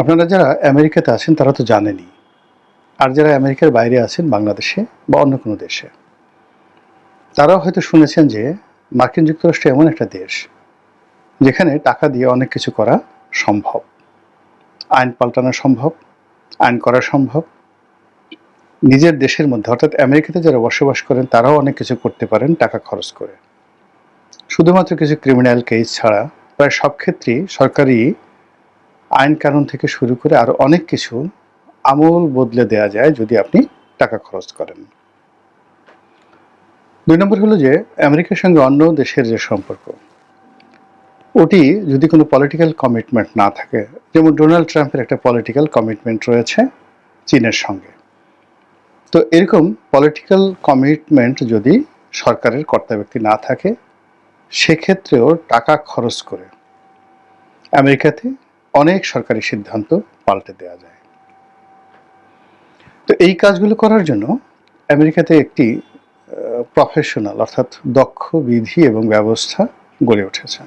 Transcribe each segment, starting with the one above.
আপনারা যারা আমেরিকাতে আছেন, তারা তো জানেনই। আর যারা আমেরিকার বাইরে আছেন, বাংলাদেশে বা অন্য কোনো দেশে, তারাও হয়তো শুনেছেন যে মার্কিন যুক্তরাষ্ট্র এমন একটা দেশ, যেখানে টাকা দিয়ে অনেক কিছু করা সম্ভব। আইন পাল্টানো সম্ভব, আইন করা সম্ভব। নিজের দেশের মধ্যে, অর্থাৎ আমেরিকাতে যারা বসবাস করেন, তারাও অনেক কিছু করতে পারেন, টাকা খরচ করে। শুধুমাত্র কিছু ক্রিমিনাল কেস ছাড়া প্রায় সব ক্ষেত্রেই সরকারি আইন কানুন থেকে শুরু করে আরও অনেক কিছু আমূল বদলে দেয়া যায় যদি আপনি টাকা খরচ করেন। দুই নম্বর হলো যে, আমেরিকার সঙ্গে অন্য দেশের যে সম্পর্ক, ওটি যদি কোনো পলিটিক্যাল কমিটমেন্ট না থাকে, যেমন ডোনাল্ড ট্রাম্পের একটা পলিটিক্যাল কমিটমেন্ট রয়েছে চীনের সঙ্গে। তো এরকম পলিটিক্যাল কমিটমেন্ট যদি সরকারের কর্তা ব্যক্তি না থাকে, সেক্ষেত্রেও টাকা খরচ করে আমেরিকাতে অনেক সরকারি সিদ্ধান্ত পাল্টে দেওয়া যায়। তো এই কাজগুলো করার জন্য আমেরিকাতে একটি প্রফেশনাল অর্থাৎ দক্ষ বিধি এবং ব্যবস্থা গড়ে উঠেছে।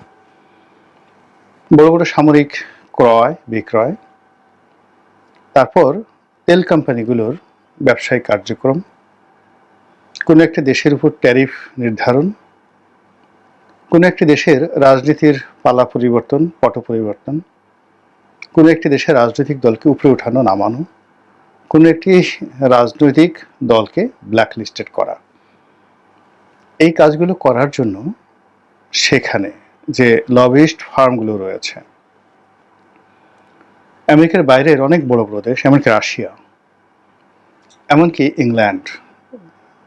বড় বড় সামরিক ক্রয়, বিক্রয়, তারপর তেল কোম্পানিগুলোর ব্যবসায়িক কার্যক্রম, কোনো একটি দেশের উপর ট্যারিফ নির্ধারণ, কোনো একটি দেশের রাজনীতির পালা পরিবর্তন, পট পরিবর্তন কোনো একটি দেশের রাজনৈতিক দলকে উপরে উঠানো, নামানো, কোনো একটি রাজনৈতিক দলকে ব্ল্যাকলিস্টেড করা। এই কাজগুলো করার জন্য সেখানে যে লবিস্ট ফার্মগুলো রয়েছে, আমেরিকার বাইরের অনেক বড় বড় দেশ, এমনকি রাশিয়া, এমনকি ইংল্যান্ড।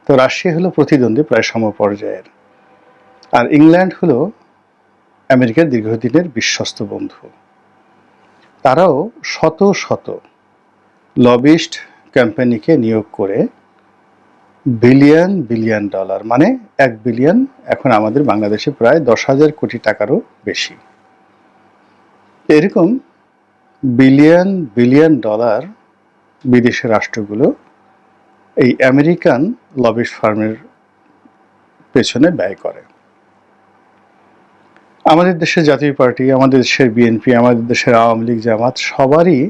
তো রাশিয়া হলো প্রতিদ্বন্দ্বী প্রায় সমপর্যায়ের। আর ইংল্যান্ড হলো আমেরিকার দীর্ঘদিনের বিশ্বস্ত বন্ধু। তারাও শত শত লবিস্ট কোম্পানিকে নিয়োগ করে বিলিয়ন বিলিয়ন ডলার মানে এক বিলিয়ন এখন আমাদের বাংলাদেশে প্রায় দশ হাজার কোটি টাকারও বেশি। এরকম বিলিয়ন বিলিয়ন ডলার বিদেশের রাষ্ট্রগুলো এই আমেরিকান লবিস্ট ফার্মের পেছনে ব্যয় করে। আমাদের দেশের জাতীয় পার্টি, আমাদের দেশের বিএনপি আমাদের দেশের আওয়ামী লীগ জামাত, সবারই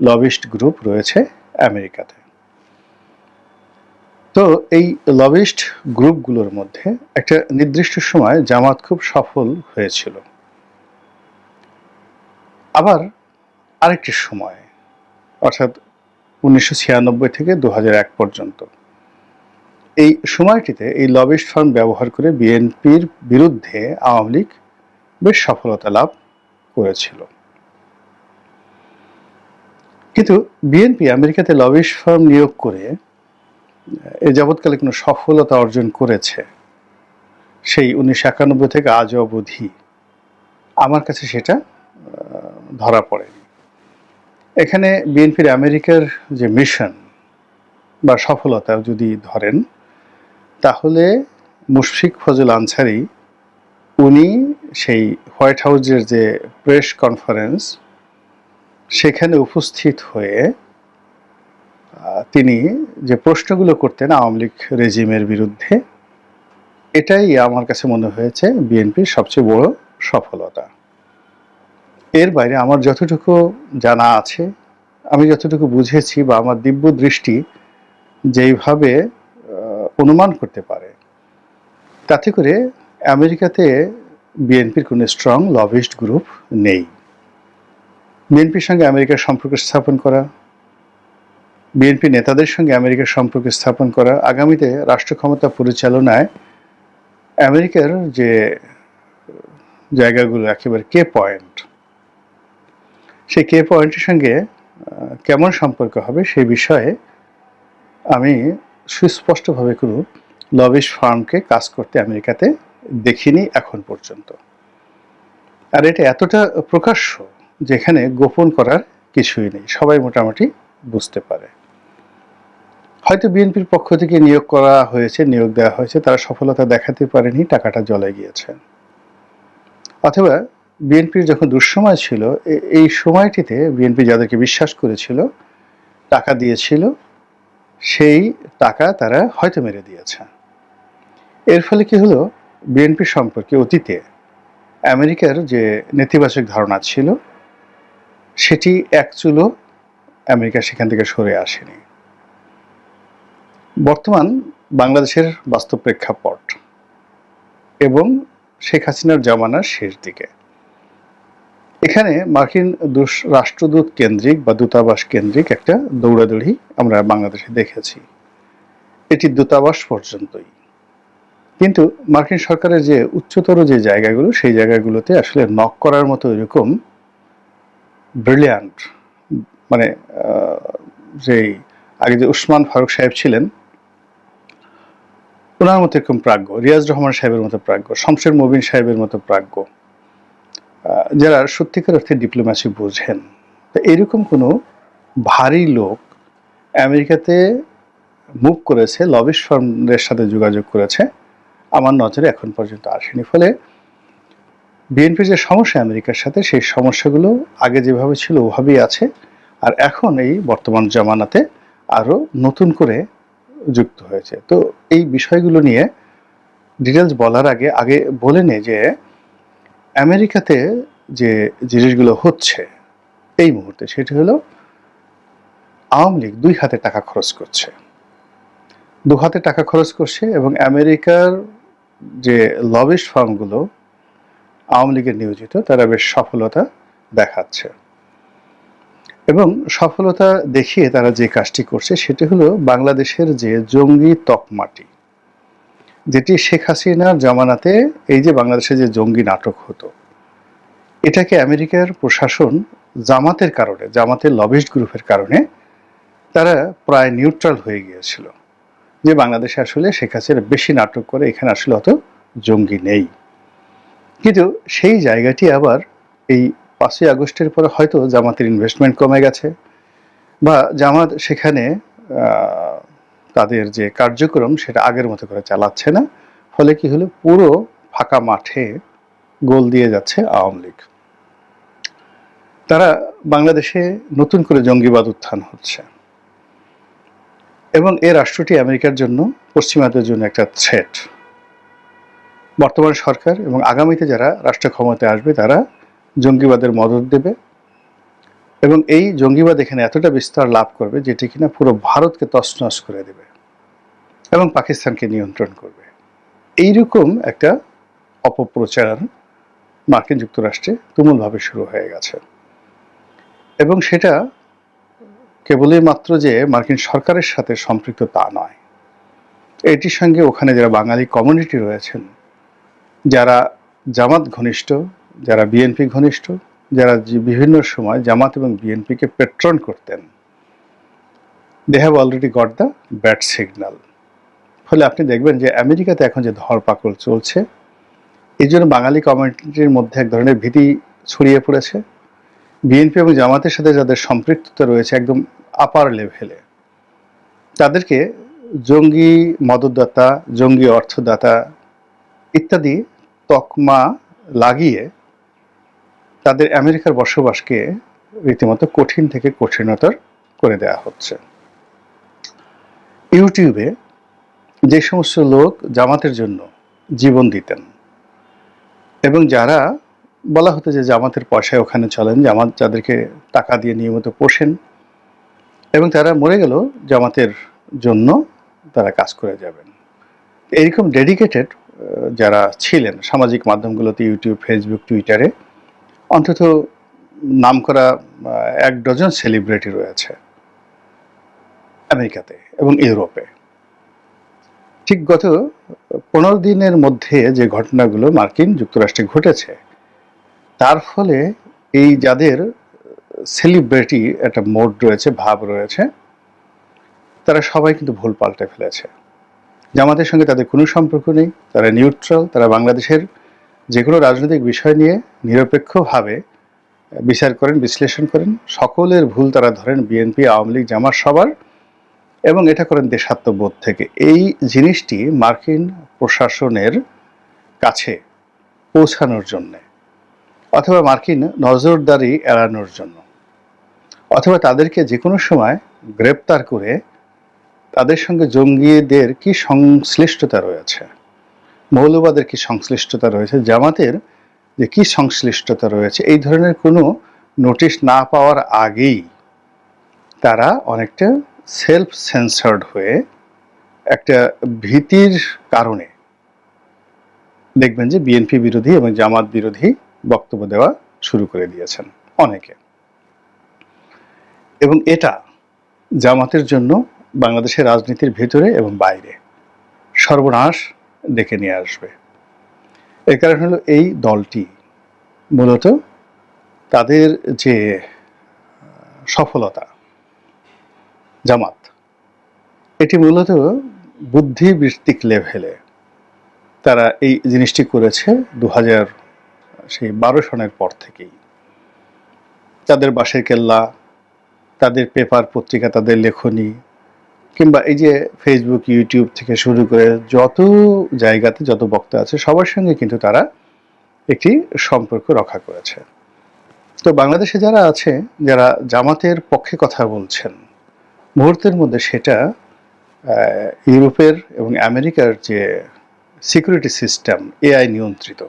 লবিস্ট গ্রুপ রয়েছে আমেরিকাতে। তো এই লবিস্ট গ্রুপগুলোর মধ্যে একটা নির্দিষ্ট সময় জামাত খুব সফল হয়েছিল। আবার আরেকটি সময়, অর্থাৎ উনিশশো ছিয়ানব্বই থেকে দু পর্যন্ত। এই সময়টিতে এই লবিস্ট ফার্ম ব্যবহার করে বিএনপির বিরুদ্ধে আওয়ামী লীগ বেশ সফলতা লাভ করেছিল। কিন্তু বিএনপি আমেরিকাতে লবিস্ট ফার্ম নিয়োগ করে, এ যাবৎকালে কোনো সফলতা অর্জন করেছে, সেই উনিশশো একানব্বই থেকে আজ অবধি আমার কাছে সেটা ধরা পড়েনি। এখানে বিএনপির আমেরিকার যে মিশন বা সফলতা যদি ধরেন, তাহলে মুশফিক ফজল আনসারি উনি সেই হোয়াইট হাউজের যে প্রেস কনফারেন্স, সেখানে উপস্থিত হয়ে তিনি যে প্রশ্নগুলো করতেন আওয়ামী লীগ রেজিমের বিরুদ্ধে, এটাই আমার কাছে মনে হয়েছে বিএনপির সবচেয়ে বড় সফলতা। এর বাইরে আমার যতটুকু জানা আছে, আমি যতটুকু বুঝেছি বা আমার দিব্য দৃষ্টি যেইভাবে অনুমান করতে পারে, তাতে করে আমেরিকাতে বিএনপির কোনো স্ট্রং লবিস্ট গ্রুপ নেই। বিএনপির সঙ্গে আমেরিকার সম্পর্ক স্থাপন করা, বিএনপি নেতাদের সঙ্গে আমেরিকার সম্পর্ক স্থাপন করা, আগামীতে রাষ্ট্র ক্ষমতা পরিচালনায় আমেরিকার যে জায়গাগুলো একেবারে কে পয়েন্ট, সেই কে পয়েন্টের সঙ্গে কেমন সম্পর্ক হবে সেই বিষয়ে আমি সুস্পষ্টভাবে কোনো লবিশ ফার্মকে কাজ করতে আমেরিকাতে দেখিনি এখন পর্যন্ত। আর এটা এতটা প্রকাশ্য যেখানে গোপন করার কিছুই নেই, সবাই মোটামুটি বুঝতে পারে। হয়তো বিএনপির পক্ষ থেকে নিয়োগ করা হয়েছে, নিয়োগ দেওয়া হয়েছে, তারা সফলতা দেখাতে পারেনি, টাকাটা জলে গিয়েছে। অথবা বিএনপির যখন দুঃসময় ছিল এই সময়টিতে বিএনপি যাদেরকে বিশ্বাস করেছিল, টাকা দিয়েছিল, সেই টাকা তারা হয়তো মেরে দিয়েছে। এর ফলে কি হলো? বিএনপি সম্পর্কে অতীতে আমেরিকার যে নেতিবাচক ধারণা ছিল, সেটি এক চুলো আমেরিকা সেখান থেকে সরে আসেনি। বর্তমান বাংলাদেশের বাস্তব প্রেক্ষাপট এবং শেখ হাসিনার জামানার শেষ দিকে। এখানে মার্কিন রাষ্ট্রদূত কেন্দ্রিক বা দূতাবাস কেন্দ্রিক একটা দৌড়াদৌড়ি আমরা বাংলাদেশে দেখেছি। এটি দূতাবাস পর্যন্তই। কিন্তু মার্কিন সরকারের যে উচ্চতর যে জায়গাগুলো, সেই জায়গাগুলোতে আসলে নক করার মতো এরকম ব্রিলিয়ান্ট মানে যেই আগে যে উসমান ফারুক সাহেব ছিলেন ওনার মতো এরকম প্রাজ্ঞ, রিয়াজ রহমান সাহেবের মতো প্রাজ্ঞ, শমশের মুবিন সাহেবের মতো প্রাজ্ঞ যারা সত্যিকার অর্থে ডিপ্লোম্যাসি বোঝেন। তো এরকম কোনো ভারী লোক আমেরিকাতে মুভ করেছে, লবিশ ফার্মদের সাথে যোগাযোগ করেছে আমার নজরে এখন পর্যন্ত আসেনি। ফলে বিএনপির যে সমস্যা আমেরিকার সাথে, সেই সমস্যাগুলো আগে যেভাবে ছিল ওভাবেই আছে। আর এখন এই বর্তমান জামানাতে আরও নতুন করে যুক্ত হয়েছে। তো এই বিষয়গুলো নিয়ে ডিটেলস বলার আগে আগে বলে নে যে আমেরিকাতে যে জিনিসগুলো হচ্ছে, এই মুহূর্তে সেটি হলো আওয়ামী লীগ দুই হাতে টাকা খরচ করছে। দু হাতে টাকা খরচ করছে এবং আমেরিকার যে লবিস্ট ফার্মগুলো আওয়ামী লীগের নিয়োজিত, তারা বেশ সফলতা দেখাচ্ছে। এবং সফলতা দেখিয়ে তারা যে কাজটি করছে, সেটি হলো বাংলাদেশের যে জঙ্গি তকমাটি যেটি শেখ হাসিনার জামানাতে এই যে বাংলাদেশে যে জঙ্গি নাটক হতো, এটাকে আমেরিকার প্রশাসন জামাতের কারণে, জামাতের লবিস্ট গ্রুপের কারণে তারা প্রায় নিউট্রাল হয়ে গিয়েছিল। যে বাংলাদেশে আসলে শেখ হাসিনা বেশি নাটক করে, এখানে আসলে অত জঙ্গি নেই। কিন্তু সেই জায়গাটি আবার এই পাঁচই আগস্টের পরে হয়তো জামাতের ইনভেস্টমেন্ট কমে গেছে বা জামাত সেখানে তাদের যে কার্যক্রম সেটা আগের মতো করে চালাচ্ছে না। ফলে কি হলো? পুরো ফাঁকা মাঠে গোল দিয়ে যাচ্ছে আওয়ামী লীগ। তারা বাংলাদেশে নতুন করে জঙ্গিবাদ উত্থান হচ্ছে। এবং এ রাষ্ট্রটি আমেরিকার জন্য, পশ্চিমাদের জন্য একটা থ্রেট বর্তমান সরকার এবং আগামীতে যারা রাষ্ট্র ক্ষমতায় আসবে, তারা জঙ্গিবাদের মদত দেবে এবং এই জঙ্গিবাদ এখানে এতটা বিস্তার লাভ করবে যেটি কিনা পুরো ভারতকে তছনছ করে দেবে এবং পাকিস্তানকে নিয়ন্ত্রণ করবে। এইরকম একটা অপপ্রচার মার্কিন যুক্তরাষ্ট্রে তুমুলভাবে শুরু হয়ে গেছে। এবং সেটা কেবলই মাত্র যে মার্কিন সরকারের সাথে সম্পৃক্ত তা নয়। এটির সঙ্গে ওখানে যারা বাঙালি কমিউনিটি রয়েছেন, যারা জামাত ঘনিষ্ঠ, যারা বিএনপি ঘনিষ্ঠ, যারা বিভিন্ন সময় জামাত এবং বিএনপিকে পেট্রন করতেন they have already got the bad signal ফলে আপনি দেখবেন যে আমেরিকাতে এখন যে ধরপাকড় চলছে এই জন্য বাঙালি কমিউনিটির মধ্যে এক ধরনের ভীতি ছড়িয়ে পড়েছে। বিএনপি এবং জামাতের সাথে যাদের সম্পৃক্ততা রয়েছে একদম আপার লেভেলে তাদেরকে জঙ্গি মদতদাতা, জঙ্গি অর্থদাতা ইত্যাদি তকমা লাগিয়ে তাদের আমেরিকার বসবাসকে রীতিমতো কঠিন থেকে কঠিনতর করে দেওয়া হচ্ছে। ইউটিউবে যে সমস্ত লোক জামাতের জন্য জীবন দিতেন এবং যারা বলা হতো যে জামাতের পয়সায় ওখানে চলেন জামাত যাদেরকে টাকা দিয়ে নিয়মিত পোষেন এবং তারা মরে গেল জামাতের জন্য তারা কাজ করে যাবেন। এরকম ডেডিকেটেড যারা ছিলেন সামাজিক মাধ্যমগুলোতে ইউটিউব ফেসবুক টুইটারে অন্তত নামকরা আহ, এক ডজন সেলিব্রিটি রয়েছে আমেরিকাতে এবং ইউরোপে। ঠিক গত পনেরো দিনের মধ্যে যে ঘটনাগুলো মার্কিন যুক্তরাষ্ট্রে ঘটেছে তার ফলে এই যাদের সেলিব্রিটি একটা মোড রয়েছে, ভাব রয়েছে, তারা সবাই কিন্তু ভুল পাল্টে ফেলেছে। জামাতের সঙ্গে তাদের কোনো সম্পর্ক নেই, তারা নিউট্রাল তারা বাংলাদেশের যে কোনো রাজনৈতিক বিষয় নিয়ে নিরপেক্ষভাবে বিচার করেন, বিশ্লেষণ করেন। সকলের ভুল তারা ধরেন বিএনপি আওয়ামী লীগ, জামাত সবার, এবং এটা করেন দেশাত্মবোধ থেকে। এই জিনিসটি মার্কিন প্রশাসনের কাছে পৌঁছানোর জন্য। অথবা মার্কিন নজরদারি এড়ানোর জন্য। অথবা তাদেরকে যে কোনো সময় গ্রেপ্তার করে তাদের সঙ্গে জঙ্গিদের কি সংশ্লিষ্টতা রয়েছে, মৌলবাদের কি সংশ্লিষ্টতা রয়েছে, জামাতের যে কি সংশ্লিষ্টতা রয়েছে, এই ধরনের কোনো নোটিশ না পাওয়ার আগেই তারা অনেকটা সেলফ সেন্সার্ড হয়ে একটা ভীতির কারণে দেখবেন যে বিএনপি বিরোধী এবং জামাত বিরোধী বক্তব্য দেওয়া শুরু করে দিয়েছেন অনেকে। এবং এটা জামাতের জন্য বাংলাদেশের রাজনীতির ভেতরে এবং বাইরে সর্বনাশ ডেকে নিয়ে আসবে। এর কারণ হলো এই দলটি মূলত তাদের যে সফলতা, জামাত, এটি মূলত বুদ্ধিবৃত্তিক লেভেলে তারা এই জিনিসটি করেছে দু হাজার সেই বারো সনের পর থেকেই। তাদের বাসের কেল্লা, তাদের পেপার পত্রিকা, তাদের লেখনী, কিংবা এই যে ফেসবুক ইউটিউব থেকে শুরু করে যত জায়গাতে যত বক্তা আছে, সবার সঙ্গে কিন্তু তারা একটি সম্পর্ক রক্ষা করেছে। তো বাংলাদেশে যারা আছে, যারা জামাতের পক্ষে কথা বলছেন, মুহূর্তের মধ্যে সেটা ইউরোপের এবং আমেরিকার যে সিকিউরিটি সিস্টেম এআই নিয়ন্ত্রিত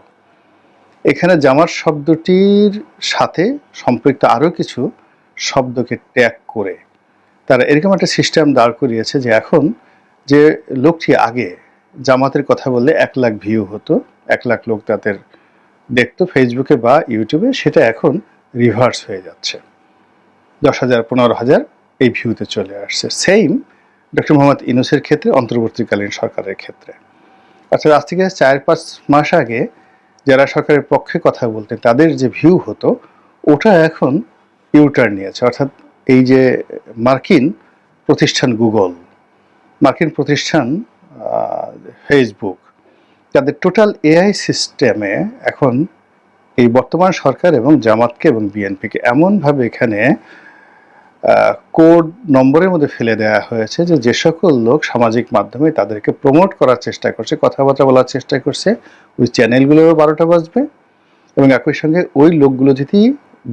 এখানে জামাত শব্দটির সাথে সম্পৃক্ত আরও কিছু শব্দকে ট্যাগ করে। তারা এরকম একটা সিস্টেম দাঁড় করিয়েছে যে এখন যে লোকটি আগে জামাতের কথা বললে এক লাখ ভিউ হতো, এক লাখ লোক তাদের দেখতো ফেসবুকে বা ইউটিউবে, সেটা এখন রিভার্স হয়ে যাচ্ছে। দশ হাজার, পনেরো হাজার এই ভিউতে চলে আসছে। সেম ডক্টর মোহাম্মদ ইনুসের ক্ষেত্রে, অন্তর্বর্তীকালীন সরকারের ক্ষেত্রে। আচ্ছা আজ থেকে চার, পাঁচ মাস আগে যারা সরকারের পক্ষে কথা বলতেন, তাদের যে ভিউ হতো, ওটা এখন ইউটার্ন নিয়েছে। অর্থাৎ এই যে মার্কিন প্রতিষ্ঠান গুগল মার্কিন প্রতিষ্ঠান ফেসবুক তাদের টোটাল এআই সিস্টেমে এখন এই বর্তমান সরকার এবং জামাতকে এবং বিএনপিকে এমনভাবে এখানে কোড নম্বরের মধ্যে ফেলে দেওয়া হয়েছে যে যে সকল লোক সামাজিক মাধ্যমে তাদেরকে প্রমোট করার চেষ্টা করছে, কথাবার্তা বলার চেষ্টা করছে, ওই চ্যানেলগুলোরও বারোটা বাজবে এবং একই সঙ্গে ওই লোকগুলো যদি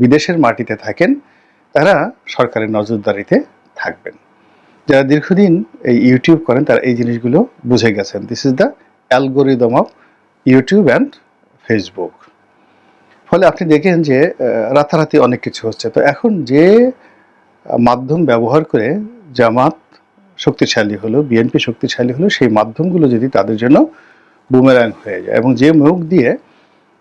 বিদেশের মাটিতে থাকেন, তারা সরকারের নজরদারিতে থাকবেন। যারা দীর্ঘদিন এই ইউটিউব করেন, তারা এই জিনিসগুলো বুঝে গেছেন। This is the algorithm of YouTube and Facebook ফলে আপনি দেখেন যে রাতারাতি অনেক কিছু হচ্ছে। তো এখন যে মাধ্যম ব্যবহার করে জামাত শক্তিশালী হলো, বিএনপি শক্তিশালী হলো, সেই মাধ্যমগুলো যদি তাদের জন্য বুমেরাং হয়ে যায় এবং যে মুখ দিয়ে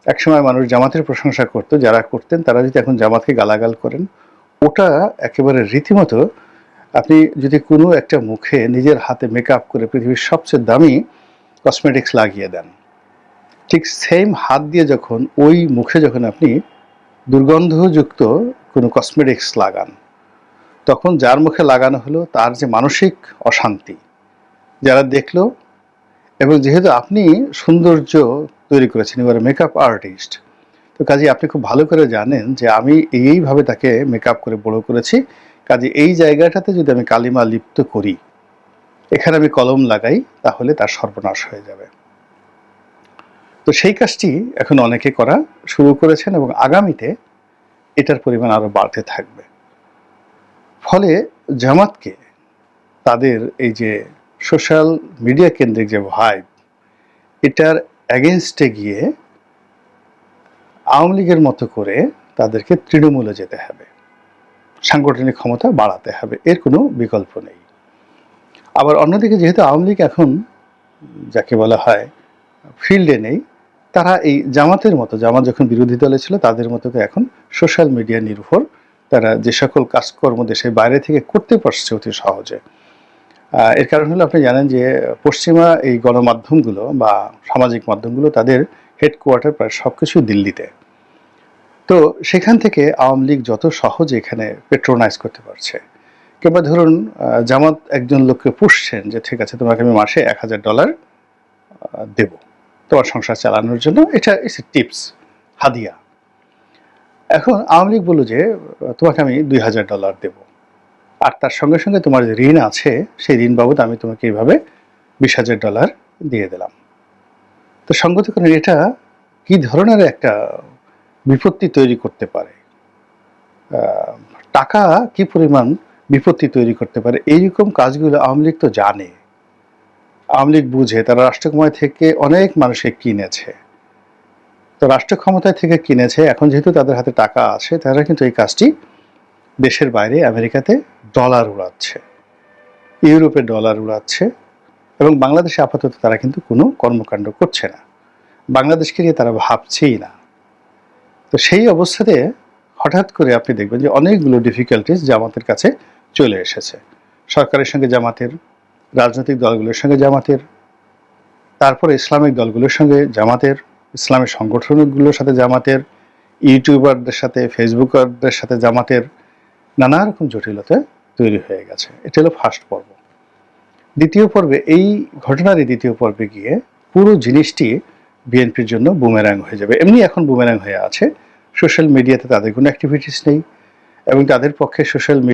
একসময় মানুষ জামাতের প্রশংসা করতো, যারা করতেন তারা যদি এখন জামাতকে গালাগাল করেন, ওটা একেবারে রীতিমতো আপনি যদি কোনো একটা মুখে নিজের হাতে মেকআপ করে পৃথিবীর সবচেয়ে দামি কসমেটিক্স লাগিয়ে দেন, ঠিক সেম হাত দিয়ে যখন ওই মুখে যখন আপনি দুর্গন্ধযুক্ত কোনো কসমেটিক্স লাগান তখন যার মুখে লাগানো হলো তার যে মানসিক অশান্তি, যারা দেখল এবং যেহেতু আপনি সৌন্দর্য তৈরি করেছেন এবার মেকআপ আর্টিস্ট তো কাজে আপনি খুব ভালো করে জানেন যে আমি এইভাবে তাকে মেকআপ করে বড় করেছি। কাজে এই জায়গাটাতে যদি আমি কালিমা লিপ্ত করি, এখানে আমি কলম লাগাই, তাহলে তার সর্বনাশ হয়ে যাবে। তো সেই কাজটি এখন অনেকে করা শুরু করেছেন এবং আগামীতে এটার পরিমাণ আরও বাড়তে থাকবে। ফলে জামাতকে তাদের এই যে সোশ্যাল মিডিয়া কেন্দ্রিক যে ভাইব, এটার অ্যাগেনস্টে গিয়ে আওয়ামী লীগের মতো করে তাদেরকে তৃণমূলে যেতে হবে। সাংগঠনিক ক্ষমতা বাড়াতে হবে, এর কোনো বিকল্প নেই। আবার অন্যদিকে যেহেতু আওয়ামী লীগ এখন যাকে বলা হয় ফিল্ডে নেই, তারা এই জামাতের মতো, জামাত যখন বিরোধী দলে ছিল তাদের মতো এখন সোশ্যাল মিডিয়া নির্ভর তারা যে সকল কাজকর্ম দেশের বাইরে থেকে করতে পারছে অতি সহজে। এর কারণ হলো আপনি জানেন যে পশ্চিমা এই গণমাধ্যমগুলো বা সামাজিক মাধ্যমগুলো তাদের হেডকোয়ার্টার প্রায় সব কিছু দিল্লিতে। তো সেখান থেকে আওয়ামী লীগ যত সহজে এখানে পেট্রোনাইজ করতে পারছে। কিংবা ধরুন জামাত একজন লোককে পুষছেন যে, ঠিক আছে, তোমাকে আমি মাসে এক হাজার ডলার দেব। তোমার সংসার চালানোর জন্য এটা ইটস টিপস হাদিয়া। এখন আওয়ামী লীগ বলল যে, তোমাকে আমি দুই হাজার ডলার দেব। আর তার সঙ্গে সঙ্গে তোমার যে ঋণ আছে, সেই ঋণ বাবদ আমি তোমাকে এইভাবে বিশ হাজার ডলার দিয়ে দিলাম। তো করেন এটা কি ধরনের একটা বিপত্তি তৈরি করতে পারে? টাকা কি পরিমাণ বিপত্তি তৈরি করতে পারে? এইরকম কাজগুলো আওয়ামী লীগ তো জানে। আওয়ামী লীগ বুঝে, তারা রাষ্ট্রকুমার থেকে অনেক মানুষকে কিনেছে। তো রাষ্ট্র ক্ষমতায় থেকে কিনেছে, এখন যেহেতু তাদের হাতে টাকা আছে, তারা কিন্তু এই কাজটি দেশের বাইরে, আমেরিকাতে ডলার উড়াচ্ছে, ইউরোপে ডলার উড়াচ্ছে, এবং বাংলাদেশে আপাতত তারা কিন্তু কোনো কর্মকাণ্ড করছে না। বাংলাদেশকে নিয়ে তারা ভাবছেই না। তো সেই অবস্থাতে হঠাৎ করে আপনি দেখবেন যে অনেকগুলো ডিফিকাল্টিস জামাতের কাছে চলে এসেছে। সরকারের সঙ্গে জামাতের, রাজনৈতিক দলগুলোর সঙ্গে জামাতের, তারপরে ইসলামিক দলগুলোর সঙ্গে জামাতের ইসলামিক সংগঠনগুলোর সাথে, জামাতের ইউটিউবারদের সাথে, ফেসবুকারদের সাথে জামাতের নানা রকম জটিলতা তৈরি হয়ে গেছে। এটা হলো ফার্স্ট পর্ব। দ্বিতীয় পর্বে, এই ঘটনারই দ্বিতীয় পর্বে গিয়ে পুরো জিনিসটি বিএনপির জন্য বুমেরাং হয়ে যাবে। এমনি এখন বুমেরাং হয়ে আছে। সোশ্যাল মিডিয়াতে তাদের কোনো অ্যাক্টিভিটিস নেই এবং তাদের পক্ষে সোশ্যাল